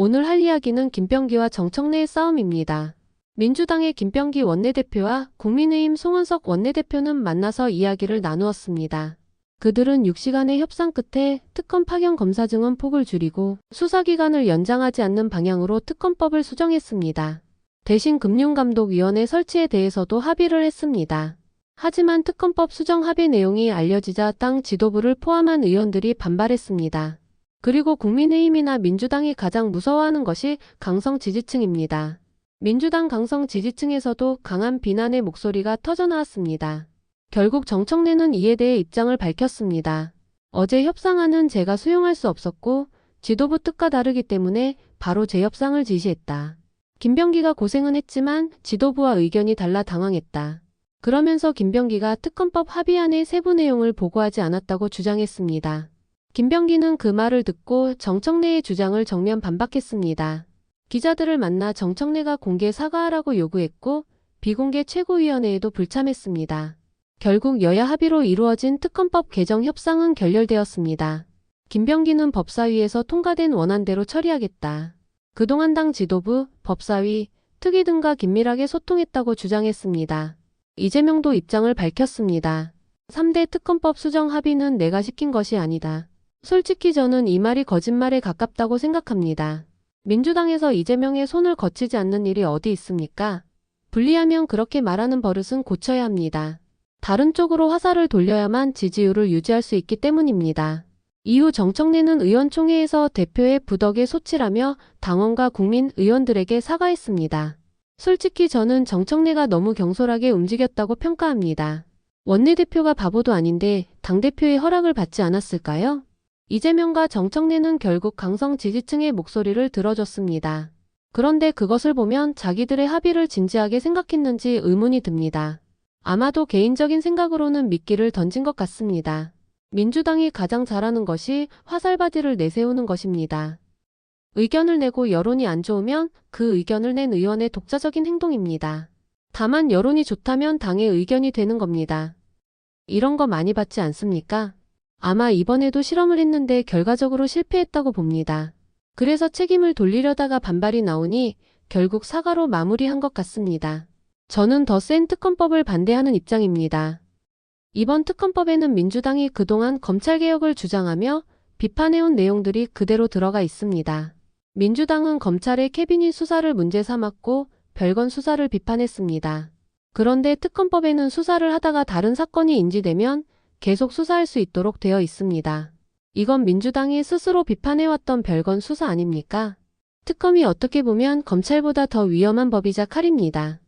오늘 할 이야기는 김병기와 정청래의 싸움입니다. 민주당의 김병기 원내대표와 국민의힘 송원석 원내대표는 만나서 이야기를 나누었습니다. 그들은 6시간의 협상 끝에 특검 파견 검사 증언 폭을 줄이고 수사기간을 연장하지 않는 방향으로 특검법을 수정했습니다. 대신 금융감독위원회 설치에 대해서도 합의를 했습니다. 하지만 특검법 수정 합의 내용이 알려지자 땅 지도부를 포함한 의원들이 반발했습니다. 그리고 국민의힘이나 민주당이 가장 무서워하는 것이 강성 지지층입니다. 민주당 강성 지지층에서도 강한 비난의 목소리가 터져나왔습니다. 결국 정청래는 이에 대해 입장을 밝혔습니다. 어제 협상안은 제가 수용할 수 없었고 지도부 뜻과 다르기 때문에 바로 재협상을 지시했다. 김병기가 고생은 했지만 지도부와 의견이 달라 당황했다. 그러면서 김병기가 특검법 합의안의 세부 내용을 보고하지 않았다고 주장했습니다. 김병기는 그 말을 듣고 정청래의 주장을 정면 반박했습니다. 기자들을 만나 정청래가 공개 사과하라고 요구했고 비공개 최고위원회에도 불참했습니다. 결국 여야 합의로 이루어진 특검법 개정 협상은 결렬되었습니다. 김병기는 법사위에서 통과된 원안대로 처리하겠다. 그동안 당 지도부, 법사위, 특위 등과 긴밀하게 소통했다고 주장했습니다. 이재명도 입장을 밝혔습니다. 3대 특검법 수정 합의는 내가 시킨 것이 아니다. 솔직히 저는 이 말이 거짓말에 가깝다고 생각합니다. 민주당에서 이재명의 손을 거치지 않는 일이 어디 있습니까? 불리하면 그렇게 말하는 버릇은 고쳐야 합니다. 다른 쪽으로 화살을 돌려야만 지지율을 유지할 수 있기 때문입니다. 이후 정청래는 의원총회에서 대표의 부덕에 소치라며 당원과 국민 의원들에게 사과했습니다. 솔직히 저는 정청래가 너무 경솔하게 움직였다고 평가합니다. 원내대표가 바보도 아닌데 당대표의 허락을 받지 않았을까요? 이재명과 정청래는 결국 강성 지지층의 목소리를 들어줬습니다. 그런데 그것을 보면 자기들의 합의를 진지하게 생각했는지 의문이 듭니다. 아마도 개인적인 생각으로는 미끼를 던진 것 같습니다. 민주당이 가장 잘하는 것이 화살바지를 내세우는 것입니다. 의견을 내고 여론이 안 좋으면 그 의견을 낸 의원의 독자적인 행동입니다. 다만 여론이 좋다면 당의 의견이 되는 겁니다. 이런 거 많이 받지 않습니까? 아마 이번에도 실험을 했는데 결과적으로 실패했다고 봅니다. 그래서 책임을 돌리려다가 반발이 나오니 결국 사과로 마무리한 것 같습니다. 저는 더 센 특검법을 반대하는 입장입니다. 이번 특검법에는 민주당이 그동안 검찰개혁을 주장하며 비판해온 내용들이 그대로 들어가 있습니다. 민주당은 검찰의 캐비닛 수사를 문제 삼았고 별건 수사를 비판했습니다. 그런데 특검법에는 수사를 하다가 다른 사건이 인지되면 계속 수사할 수 있도록 되어 있습니다. 이건 민주당이 스스로 비판해왔던 별건 수사 아닙니까? 특검이 어떻게 보면 검찰보다 더 위험한 법이자 칼입니다.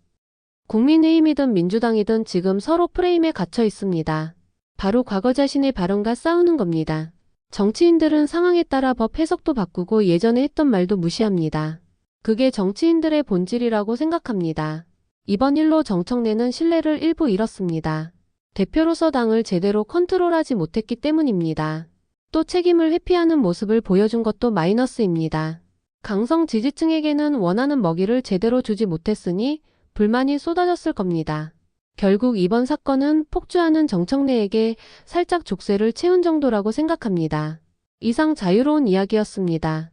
국민의힘이든 민주당이든 지금 서로 프레임에 갇혀 있습니다. 바로 과거 자신의 발언과 싸우는 겁니다. 정치인들은 상황에 따라 법 해석도 바꾸고 예전에 했던 말도 무시합니다. 그게 정치인들의 본질이라고 생각합니다. 이번 일로 정청래는 신뢰를 일부 잃었습니다. 대표로서 당을 제대로 컨트롤하지 못했기 때문입니다. 또 책임을 회피하는 모습을 보여준 것도 마이너스입니다. 강성 지지층에게는 원하는 먹이를 제대로 주지 못했으니 불만이 쏟아졌을 겁니다. 결국 이번 사건은 폭주하는 정청래에게 살짝 족쇄를 채운 정도라고 생각합니다. 이상 자유로운 이야기였습니다.